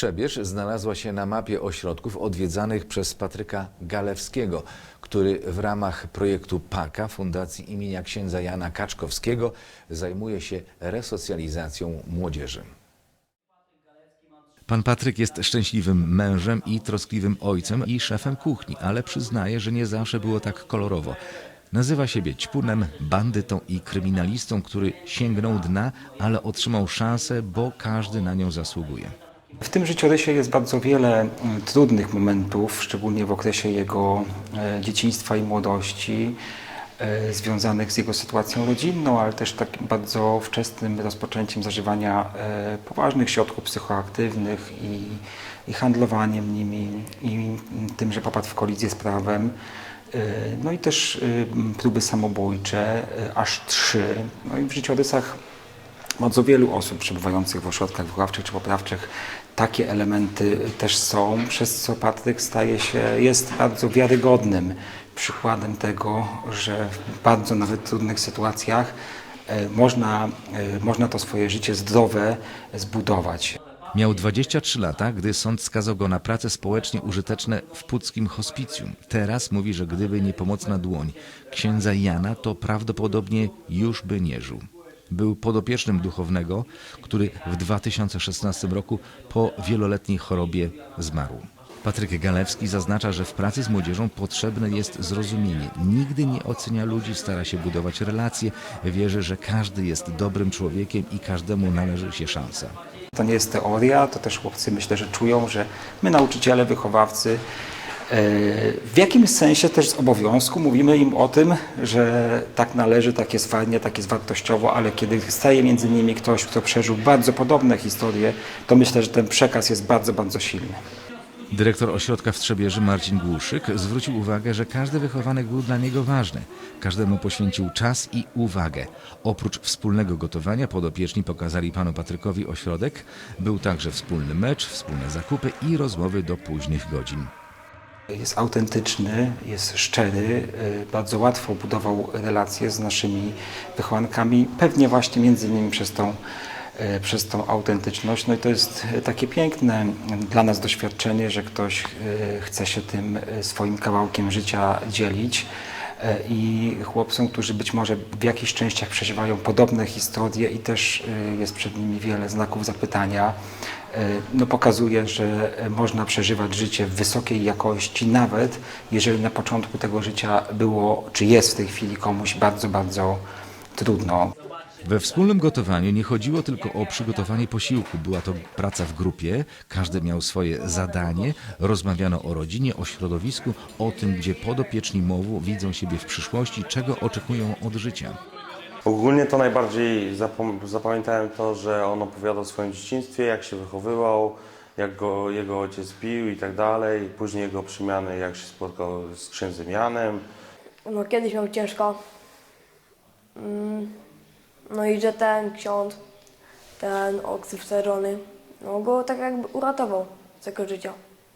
Wstrzebierz znalazła się na mapie ośrodków odwiedzanych przez Patryka Galewskiego, który w ramach projektu PAKA Fundacji imienia księdza Jana Kaczkowskiego zajmuje się resocjalizacją młodzieży. Pan Patryk jest szczęśliwym mężem i troskliwym ojcem i szefem kuchni, ale przyznaje, że nie zawsze było tak kolorowo. Nazywa siebie ćpunem, bandytą i kryminalistą, który sięgnął dna, ale otrzymał szansę, bo każdy na nią zasługuje. W tym życiorysie jest bardzo wiele mm, trudnych momentów, szczególnie w okresie jego e, dzieciństwa i młodości, e, związanych z jego sytuacją rodzinną, ale też takim bardzo wczesnym rozpoczęciem zażywania e, poważnych środków psychoaktywnych i, i handlowaniem nimi, i tym, że popadł w kolizję z prawem. E, No i też e, próby samobójcze, e, aż trzy. No i w życiorysach bardzo wielu osób przebywających w ośrodkach wychowawczych czy poprawczych takie elementy też są, przez co Patryk staje się, jest bardzo wiarygodnym przykładem tego, że w bardzo nawet trudnych sytuacjach e, można, e, można to swoje życie zdrowe zbudować. Miał 23 lata, gdy sąd skazał go na prace społecznie użyteczne w puckim hospicjum. Teraz mówi, że gdyby nie pomocna dłoń księdza Jana, to prawdopodobnie już by nie żył. Był podopiecznym duchownego, który w 2016 roku po wieloletniej chorobie zmarł. Patryk Galewski zaznacza, że w pracy z młodzieżą potrzebne jest zrozumienie. Nigdy nie ocenia ludzi, stara się budować relacje, wierzy, że każdy jest dobrym człowiekiem i każdemu należy się szansa. To nie jest teoria, to też chłopcy myślę, że czują, że my nauczyciele, wychowawcy w jakimś sensie też z obowiązku mówimy im o tym, że tak należy, tak jest fajnie, tak jest wartościowo, ale kiedy staje między nimi ktoś, kto przeżył bardzo podobne historie, to myślę, że ten przekaz jest bardzo, bardzo silny. Dyrektor ośrodka w Trzebieży Marcin Głuszyk zwrócił uwagę, że każdy wychowanek był dla niego ważny. Każdemu poświęcił czas i uwagę. Oprócz wspólnego gotowania podopieczni pokazali panu Patrykowi ośrodek. Był także wspólny mecz, wspólne zakupy i rozmowy do późnych godzin. Jest autentyczny, jest szczery, y, bardzo łatwo budował relacje z naszymi wychowankami, pewnie właśnie między innymi przez tą, y, przez tą autentyczność. No i to jest y, takie piękne dla nas doświadczenie, że ktoś chce się tym swoim kawałkiem życia dzielić. Y, I chłopcom, którzy być może w jakichś częściach przeżywają podobne historie i też y, jest przed nimi wiele znaków zapytania, e, no pokazuje, że e, można przeżywać życie w wysokiej jakości, nawet jeżeli na początku tego życia było, czy jest w tej chwili komuś bardzo, bardzo trudno. We wspólnym gotowaniu nie chodziło tylko o przygotowanie posiłku. Była to praca w grupie, każdy miał swoje zadanie, rozmawiano o rodzinie, o środowisku, o tym, gdzie podopieczni MOW-u widzą siebie w przyszłości, czego oczekują od życia. Ogólnie to najbardziej zapom- zapamiętałem to, że on opowiadał o swoim dzieciństwie, jak się wychowywał, jak go jego ojciec bił i tak dalej. Później jego przemiany, jak się spotkał z księdzem Janem. No kiedyś miał ciężko. Mm, No i że ten ksiądz, ten oksyfcerony, no go tak jakby uratował z tego życia.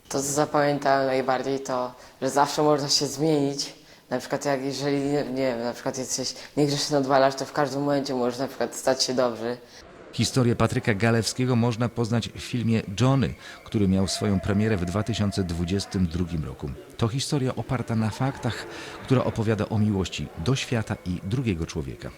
To, co zapamiętałem najbardziej, to, że zawsze można się zmienić. Na przykład, jak jeżeli, nie, nie wiem, na przykład jesteś niegrzeczny odwalasz, to w każdym momencie możesz na przykład stać się dobry. Historię Patryka Galewskiego można poznać w filmie Johnny, który miał swoją premierę w 2022 roku. To historia oparta na faktach, która opowiada o miłości do świata i drugiego człowieka.